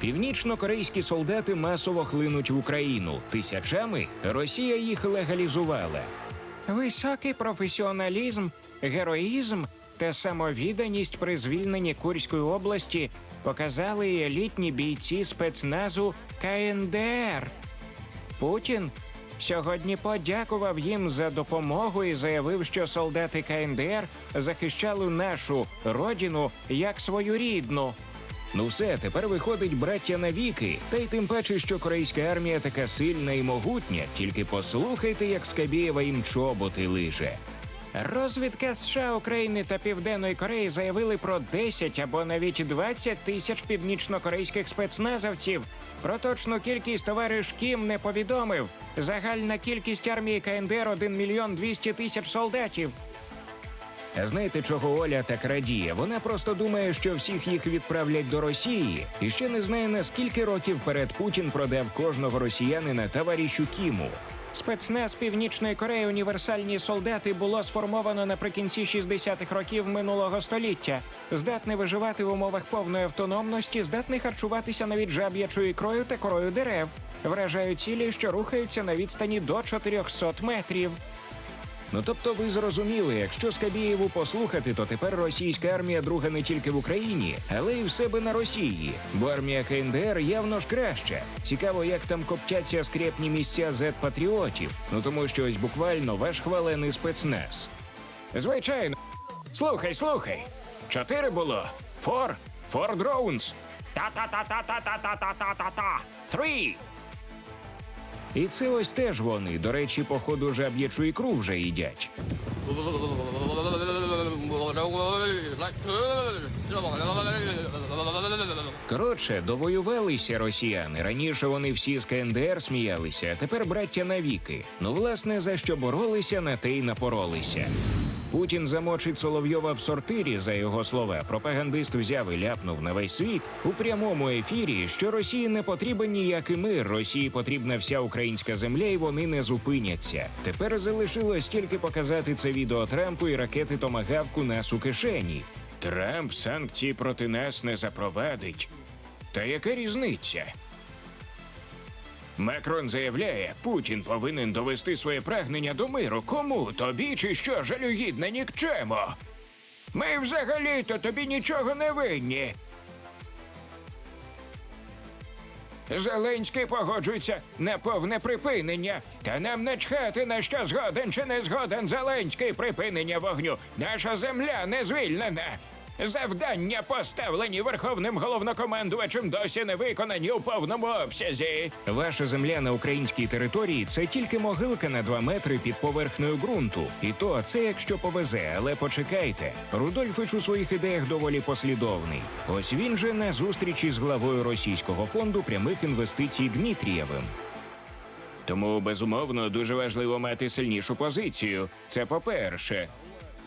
Північно-корейські солдати масово хлинуть в Україну. Тисячами Росія їх легалізувала. Високий професіоналізм, героїзм та самовідданість при звільненні Курської області показали і елітні бійці спецназу КНДР. Путін сьогодні подякував їм за допомогу і заявив, що солдати КНДР захищали нашу родину як свою рідну. Ну все, тепер виходить браття навіки, та й тим паче, що корейська армія така сильна і могутня. Тільки послухайте, як Скабєєва їм чоботи лиже. Розвідка США, України та Південної Кореї заявили про 10 або навіть 20 тисяч північнокорейських спецназовців. Про точну кількість товариш Кім не повідомив. Загальна кількість армії КНДР 1 мільйон 200 тисяч солдатів. Знаєте, чого Оля так радіє? Вона просто думає, що всіх їх відправлять до Росії, і ще не знає, на скільки років перед Путін продав кожного росіянина товаришу Кіму. Спецназ Північної Кореї універсальні солдати було сформовано наприкінці 60-х років минулого століття. Здатне виживати в умовах повної автономності, здатне харчуватися навіть жаб'ячою ікрою та корою дерев. Вражають цілі, що рухаються на відстані до 400 метрів. Ну тобто ви зрозуміли, якщо Скабієву послухати, то тепер російська армія друга не тільки в Україні, але й в себе на Росії. Бо армія КНДР явно ж краща. Цікаво, як там коптяться скрепні місця зет-патріотів. Ну тому що ось буквально ваш хвалений спецназ. Звичайно. Слухай, слухай. Чотири було. Фор. Фор дроунс. Та-та-та-та-та-та-та-та-та-та. Three. І це ось теж вони. До речі, походу жаб'ячу ікру вже їдять. Коротше, довоювалися росіяни. Раніше вони всі з КНДР сміялися, а тепер браття навіки. Ну, власне, за що боролися, на те й напоролися. Путін замочить Соловйова в сортирі, за його слова. Пропагандист взяв і ляпнув на весь світ у прямому ефірі, що Росії не потрібен ніякий мир. Росії потрібна вся українська земля, і вони не зупиняться. Тепер залишилось тільки показати це відео Трампу і ракети Томагавку нас у кишені. Трамп санкції проти нас не запровадить. Та яка різниця? Макрон заявляє, Путін повинен довести своє прагнення до миру. Кому? Тобі чи що, жалюгідне нікчемо? Ми взагалі-то тобі нічого не винні. Зеленський погоджується на повне припинення. Та нам начхати на що згоден чи не згоден Зеленський припинення вогню. Наша земля не звільнена. Завдання, поставлені верховним головнокомандувачем, досі не виконані у повному обсязі. Ваша земля на українській території це тільки могилка на два метри під поверхнею ґрунту. І то це якщо повезе, але почекайте. Рудольфич у своїх ідеях доволі послідовний. Ось він же на зустрічі з главою російського фонду прямих інвестицій Дмитрієвим. Тому безумовно дуже важливо мати сильнішу позицію. Це по-перше.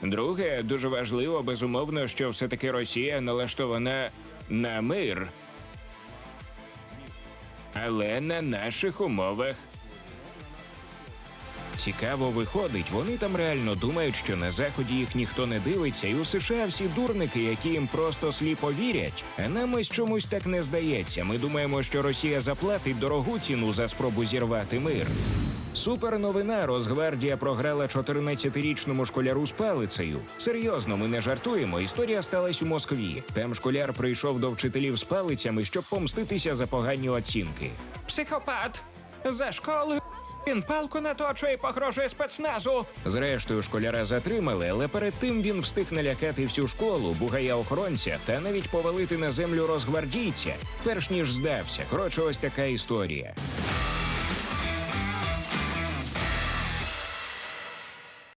Друге, дуже важливо, безумовно, що все-таки Росія налаштована на мир. Але на наших умовах. Цікаво виходить, вони там реально думають, що на заході їх ніхто не дивиться, і у США всі дурники, які їм просто сліпо вірять. А нам ось чомусь так не здається. Ми думаємо, що Росія заплатить дорогу ціну за спробу зірвати мир. Супер новина. Росгвардія програла 14-річному школяру з палицею. Серйозно, ми не жартуємо. Історія сталася у Москві. Там школяр прийшов до вчителів з палицями, щоб помститися за погані оцінки. Психопат за школою. Він палку наточує і погрожує спецназу. Зрештою, школяра затримали, але перед тим він встиг налякати всю школу, бугая охоронця та навіть повалити на землю розгвардійця, перш ніж здався. Коротше, ось така історія.